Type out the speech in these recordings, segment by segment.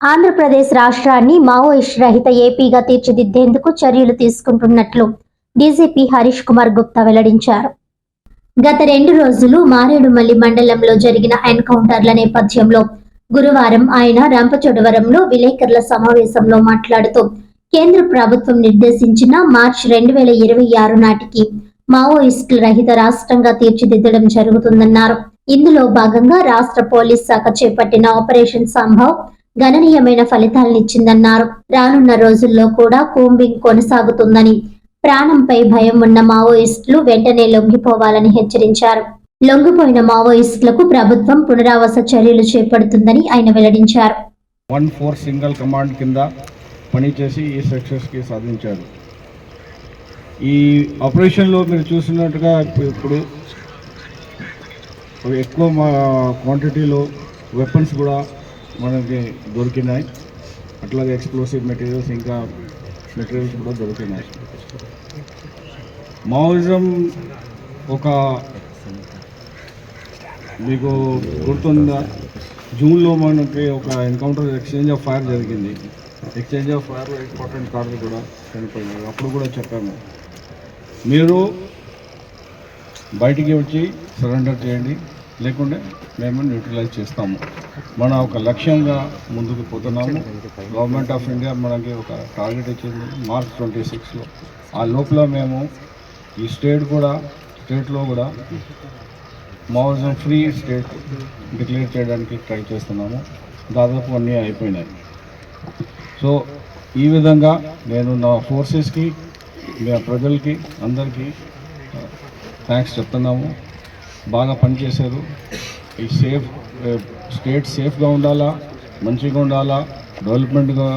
ఆంధ్రప్రదేశ్ రాష్ట్రాన్ని మావోయిస్ట్ రహిత ఏపీగా తీర్చిదిద్దేందుకు చర్యలు తీసుకుంటున్నట్లు డీజీపీ హరీష్ కుమార్ గుప్తా వెల్లడించారు. గత రెండు రోజులు మారేడుమల్లి మండలంలో జరిగిన ఎన్కౌంటర్ల నేపథ్యంలో గురువారం ఆయన రంపచోడవరంలో విలేకరుల సమావేశంలో మాట్లాడుతూ కేంద్ర ప్రభుత్వం నిర్దేశించిన మార్చ్ రెండు వేల ఇరవై ఆరు నాటికి మావోయిస్టుల రహిత రాష్ట్రంగా తీర్చిదిద్దడం జరుగుతుందన్నారు. ఇందులో భాగంగా రాష్ట్ర పోలీస్ శాఖ చేపట్టిన ఆపరేషన్ సంభవ్ గణనీయమైన ఫలితాలనిచ్చిందన్నారు. రానున్న రోజుల్లో కూడా కూంబింగ్ కొనసాగుతుందని ప్రాణంపై భయం ఉన్న మావోయిస్టులు వెంటనే లొంగిపోవాలని హెచ్చరించారు. లొంగిపోయిన మావోయిస్టులకు ప్రభుత్వం పునరావాస చర్యలు చేపడుతుందని ఆయన వెల్లడించారు. వన్ ఫోర్ సింగిల్ కమాండ్ కింద పనిచేసి ఈ సక్సెస్కి సాధించారు. ఈ ఆపరేషన్లో మీరు చూసినట్టుగా ఇప్పుడు ఎక్కువ క్వాంటిటీలో వెపన్స్ కూడా మనకి దొరికినాయి. అట్లాగే ఎక్స్ప్లోసివ్ మెటీరియల్స్ ఇంకా మెటీరియల్స్ కూడా దొరికినాయి. మావోయిజం ఒక మీకు గుర్తుందా? జూన్లో మనకి ఒక ఎన్కౌంటర్ ఎక్స్చేంజ్ ఆఫ్ ఫైర్ జరిగింది. ఎక్స్చేంజ్ ఆఫ్ ఫైర్ ఇంపార్టెంట్ కార్డులు కూడా చనిపోయినాయి. అప్పుడు కూడా చెప్పాము. మీరు బయటికి వచ్చి సరెండర్ చేయండి. లేకుంటే మేము న్యూట్రలైజ్ చేస్తాము. మన ఒక లక్ష్యంగా ముందుకు పోతున్నాము. గవర్నమెంట్ ఆఫ్ ఇండియా మనకి ఒక టార్గెట్ ఇచ్చింది మార్చ్ ట్వంటీ సిక్స్లో ఆ లోపల మేము ఈ స్టేట్ కూడా స్టేట్లో కూడా మావోజం ఫ్రీ స్టేట్ డిక్లేర్ చేయడానికి ట్రై చేస్తున్నాము. దాదాపు అన్నీ అయిపోయినాయి. సో ఈ విధంగా నేను నా ఫోర్సెస్కి మా ప్రజలకి అందరికీ uh, థ్యాంక్స్ చెప్తున్నాము. బాగా పనిచేశారు. ఈ సేఫ్ స్టేట్ సేఫ్గా ఉండాలా మంచిగా ఉండాలా డెవలప్మెంట్గా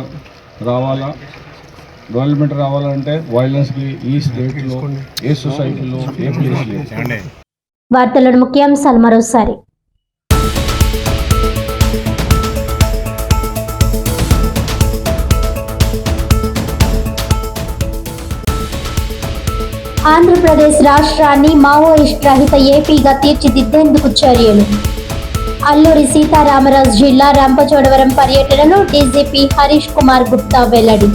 రావాలా? డెవలప్మెంట్ రావాలంటే వైలెన్స్కి ఈ స్టేట్లో ఏ సొసైటీలో ఏ ప్లేస్ లేదు వార్తలను ముఖ్యాంశాలు మరోసారి. ఆంధ్రప్రదేశ్ రాష్ట్రాన్ని మావోయిస్ట్ రహిత ఏపీగా తీర్చిదిద్దేందుకు చర్యలు? అల్లూరి సీతారామరాజు జిల్లా రంపచోడవరం పర్యటనలో డీజీపీ హరీష్ కుమార్ గుప్తా వెల్లడి.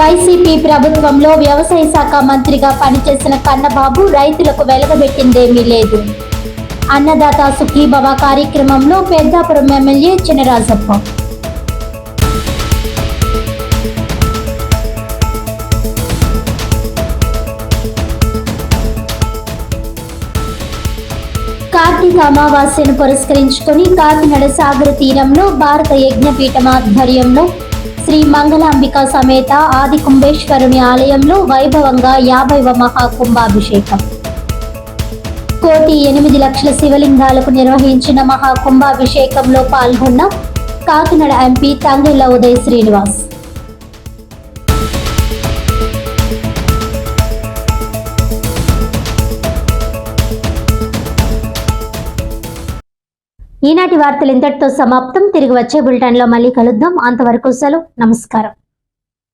వైసీపీ ప్రభుత్వంలో వ్యవసాయ శాఖ మంత్రిగా పనిచేసిన కన్నబాబు రైతులకు వెలగబెట్టిందేమీ లేదు. అన్నదాత సుఖీభవ కార్యక్రమంలో పెద్దాపురం ఎమ్మెల్యే చినరాజప్ప. కార్తీక అమావాస్యను పురస్కరించుకొని కాకినాడ సాగర తీరంలో భారత యజ్ఞపీఠం ఆధ్వర్యంలో శ్రీ మంగళాంబిక సమేత ఆది కుంభేశ్వరుని ఆలయంలో వైభవంగా యాభైవ మహాకుంభాభిషేకం. కోటి ఎనిమిది లక్షల శివలింగాలకు నిర్వహించిన మహాకుంభాభిషేకంలో పాల్గొన్న కాకినాడ ఎంపీ తంగెళ్ళ ఉదయ్ శ్రీనివాస్. ఈనాటి వార్తలు ఇంతటితో సమాప్తం. తిరిగి వచ్చే బులెటిన్లో మళ్ళీ కలుద్దాం. అంతవరకు సెలవు. నమస్కారం.